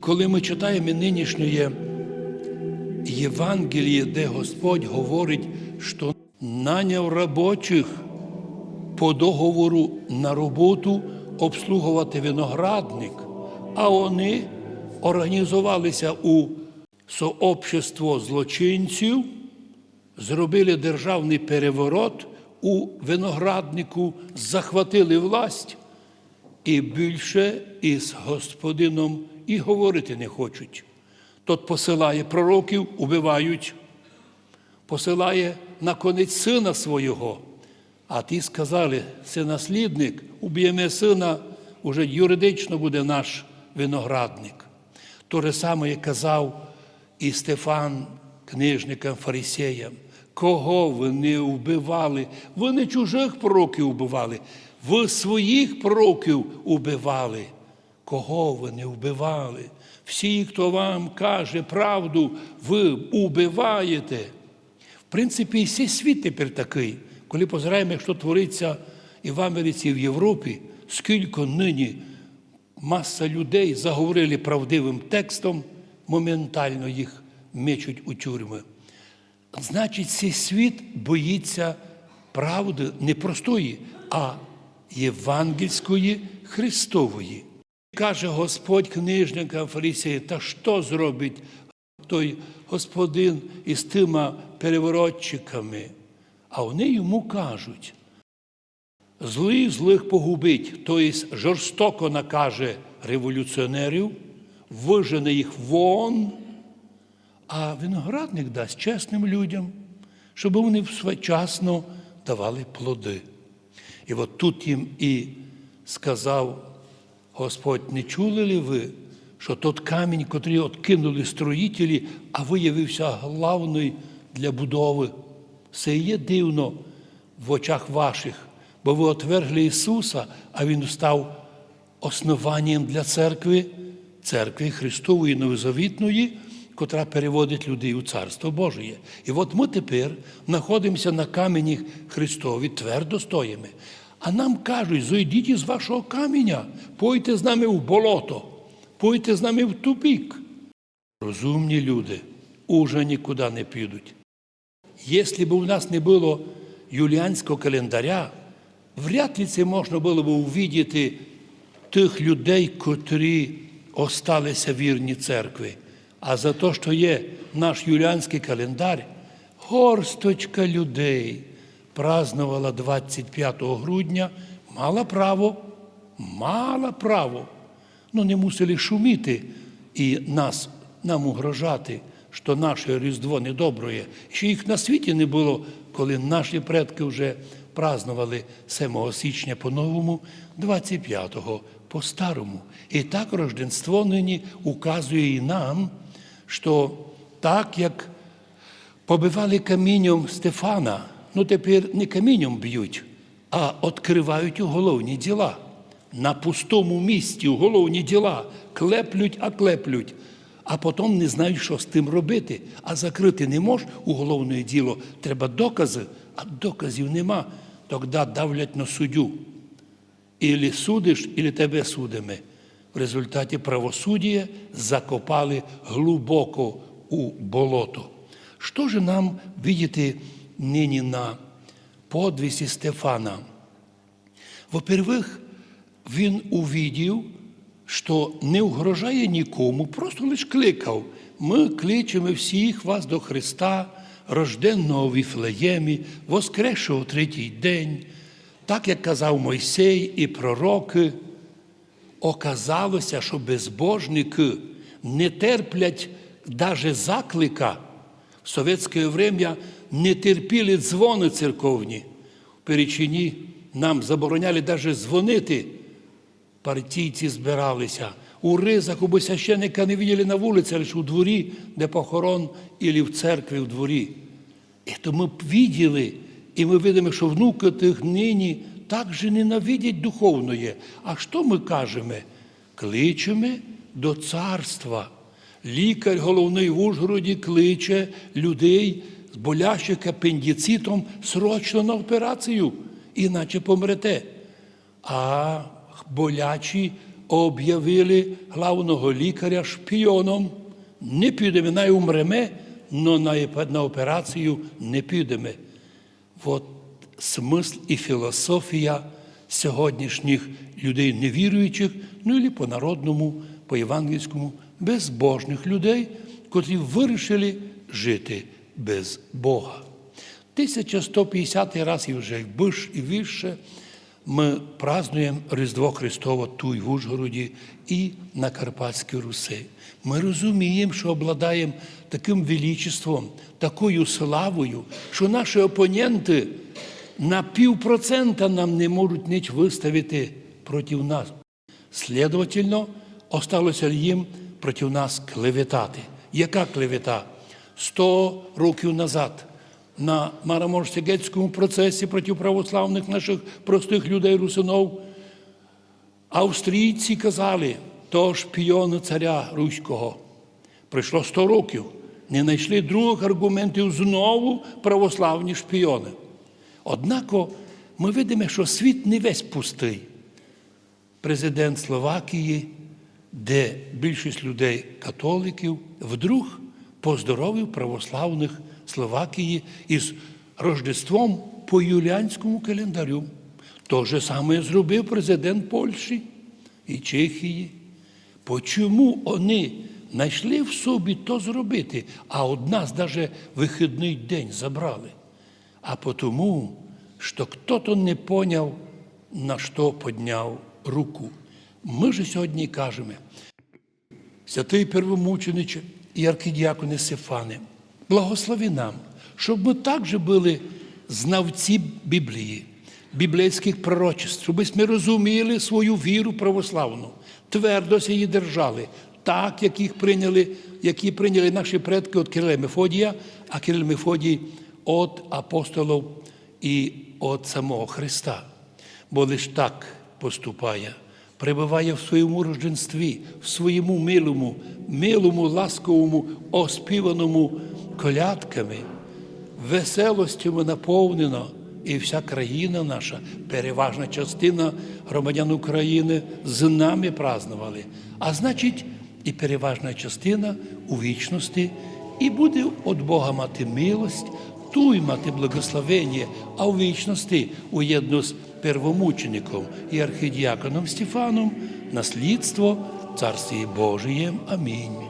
Коли ми читаємо нинішнє Євангеліє, де Господь говорить, що наняв робочих по договору на роботу обслугувати виноградник, а вони організувалися у сообщество злочинців, зробили державний переворот у винограднику, захватили власть і більше із господином і говорити не хочуть. Тот посилає пророків, убивають, посилає на конець сина свого. А ті сказали, синаслідник, уб'ємо сина, уже юридично буде наш виноградник. То же саме як казав і Стефан книжникам, фарисеям. Кого ви не вбивали? Ви не чужих пророків вбивали, ви своїх пророків убивали. Кого ви не вбивали? Всі, хто вам каже правду, ви убиваєте. В принципі, і всій світ тепер такий. Коли позираємо, що твориться і в Америці, і в Європі, скільки нині маса людей заговорили правдивим текстом, моментально їх мечуть у тюрми. Значить, цей світ боїться правди не простої, а євангельської Христової. Каже Господь книжникам фарисеям, та що зробить той господин із тима переворотчиками? А вони йому кажуть, злий злих погубить, тобто жорстоко накаже революціонерів, вижене їх вон, а виноградник дасть чесним людям, щоб вони своєчасно давали плоди. І от тут їм і сказав Господь, не чули ли ви, що тот камінь, котрий откинули строїтелі, а виявився главний для будови? Це є дивно в очах ваших, бо ви отвергли Ісуса, а Він став основанням для церкви, церкви Христової Новозавітної, котра переводить людей у Царство Божє. І от ми тепер знаходимося на камені Христові, твердо стоїмо. А нам кажуть, зайдіть із вашого каменя, пойте з нами в болото, пойте з нами в тупік. Розумні люди уже нікуди не підуть. Якщо б у нас не було юліанського календаря, вряд ли це можна було б увидіти тих людей, котрі осталися вірні церкви. А за те, що є наш юліанський календар, горсточка людей празднувала 25 грудня, мала право, мала право. Ну, не мусили шуміти і нас, нам угрожати, що наше Різдво недоброє. Ще їх на світі не було, коли наші предки вже празднували 7 січня по-новому, 25-го по-старому. І так Рождество нині указує і нам, що так як побивали камінням Стефана, ну тепер не камінням б'ють, а відкривають уголовні діла. На пустому місці уголовні діла клеплють, а клеплють, а потім не знають, що з тим робити. А закрити не можеш уголовне діло, треба докази, а доказів нема. Тоді давлять на суддю. Ілі судиш, ілі тебе судимо. В результаті правосуддя закопали глибоко у болото. Що ж нам видіти нині на подвісі Стефана? Во-первых, він увидів, що не угрожає нікому, просто лише кликав. Ми кличемо всіх вас до Христа, рожденного в Віфлеємі, воскресшого третій день, так як казав Мойсей і пророки. Оказалося, що безбожники не терплять даже заклика. В совєтське время не терпіли дзвони церковні. В Перечині нам забороняли навіть дзвонити. Партійці збиралися. У ризах у священника не виділи на вулиці, а лише у дворі, де похорон, або в церкві в дворі. І то ми виділи, і ми видимо, що внуки тих нині так же ненавидять духовної. А що ми кажемо? Кличемо до царства. Лікар головний в Ужгороді кличе людей болящих апендицитом срочно на операцію, іначе помрете. А болячі об'явили главного лікаря шпіоном. Не підемо, най умреме, но на операцію не підемо. От смисл і філософія сьогоднішніх людей невіруючих, ну і по народному, по євангельському, безбожних людей, котрі вирішили жити без Бога. 1150 раз і вже і більше ми празднуємо Різдво Христово тут в Ужгороді і на Карпатській Руси. Ми розуміємо, що обладаємо таким величеством, такою славою, що наші опоненти на півпроцента нам не можуть ніч виставити проти нас. Слідовательно, осталося їм проти нас клеветати. Яка клевета? Сто років назад на Мараморсегецькому процесі проти православних наших простих людей русинов австрійці казали, то шпіон царя Руського. Пройшло 100 років, не знайшли других аргументів знову православні шпіони. Однако ми видимо, що світ не весь пустий президент Словакії, де більшість людей католиків, вдруг поздоровив православних Словакії із Рождеством по юліанському календарю. То же саме зробив президент Польщі і Чехії. Почому вони знайшли в собі то зробити, а од нас навіть вихідний день забрали? А потому, що хто-то не поняв, на що підняв руку. Ми ж сьогодні кажемо, святий первомучениче і аркидіаконе Сефане, благослови нам, щоб ми також були знавці Біблії, біблійських пророчеств, щоб ми розуміли свою віру православну, твердо її держали, так, як їх прийняли, які прийняли наші предки від Кирила Мефодія, а Кирил Мефодій від апостолів і від самого Христа. Бо лиш так поступає, перебуває в своєму рожденстві, в своєму милому, милому, ласковому, оспіваному колядками, веселостями наповнено, і вся країна наша, переважна частина громадян України з нами празднували. А значить, і переважна частина у вічності, і буде від Бога мати милость, ту й мати благословення, а у вічності уєдно з первомучеником і архидіаконом Стефаном наслідство в Царстві Божієм. Амінь.